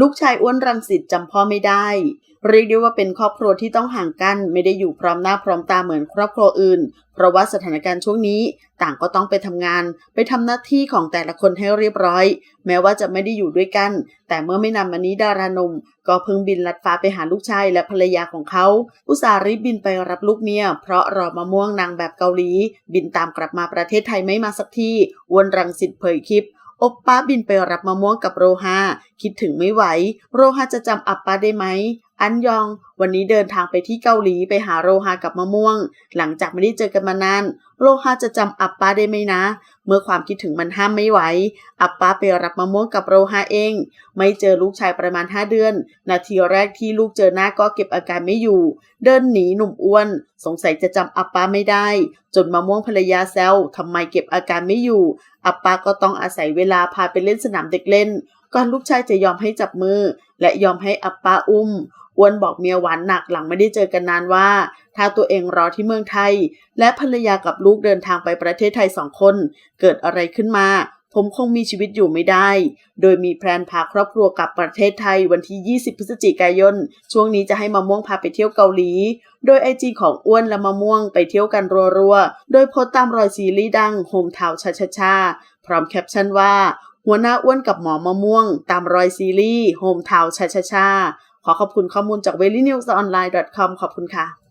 ลูกชายอ้วนรังสิตจำพ่อไม่ได้ เรียกได้ว่าเป็นครอบครัวที่ต้องห่างกันไม่ได้อยู่พร้อมหน้าพร้อมตาเหมือนครอบครัวอื่น เพราะว่าสถานการณ์ช่วงนี้ต่างก็ต้องไปทำงาน ไปทำหน้าที่ของแต่ละคนให้เรียบร้อย แม้ว่าจะไม่ได้อยู่ด้วยกัน แต่เมื่อไม่นานมานี้ดาราหนุ่มก็เพิ่งบินลัดฟ้าไปหาลูกชายและภรรยาของเขา อุตส่าห์รีบบินไปรับลูกเมีย เพราะรอมะม่วงนางแบบเกาหลี บินตามกลับมาประเทศไทยไม่มาสักทีอ้วนรังสิตเผยคลิป อบป้าบินไปรับมะม่วงกับโรฮาคิดถึงไม่ไหว โรฮาจะจำอับป้าได้ไหม อันยอง วันนี้เดินทางไปที่เกาหลีไปหาโรฮากับมะม่วง หลังจากไม่ได้เจอกันมานาน โรฮาจะจำอับป้าได้ไหมนะ เมื่อความคิดถึงมันห้ามไม่ไหว อับป้าไปรับมะม่วงกับโรฮาเอง ไม่เจอลูกชายประมาณ 5 เดือน นาทีแรกที่ลูกเจอหน้าก็เก็บอาการไม่อยู่ เดินหนีหนุ่มอ้วน สงสัยจะจำอับป้าไม่ได้ จนมะม่วงภรรยาแซวทำไมเก็บอาการไม่อยู่ อับป้าก็ต้องอาศัยเวลาพาไปเล่นสนามเด็กเล่น ก่อนลูกชายจะยอมให้จับมือ และยอมให้อับป้าอุ้มอ้วนบอกเมียหวานหนักหลังไม่ได้เจอกันนานว่า ถ้าตัวเองรอที่เมืองไทย และภรรยากับลูกเดินทางไปประเทศไทยสองคน เกิดอะไรขึ้นมา ผมคงมีชีวิตอยู่ไม่ได้ โดยมีแพลนพาครอบครัวกลับประเทศไทยวันที่ 20 พฤศจิกายน ช่วงนี้จะให้มะม่วงพาไปเที่ยวเกาหลี โดยไอจีของอ้วนและมะม่วงไปเที่ยวกันรัวๆ โดยโพสต์ตามรอยซีรีส์ดังโฮมทาวชาชาชาพร้อมแคปชั่นว่า หัวหน้าอ้วนกับหมอมะม่วง ตามรอยซีรีส์โฮมทาวชาชาชาขอขอบคุณข้อมูลจาก v e l y n e w s o n l i n e c o m ขอบคุณค่ะ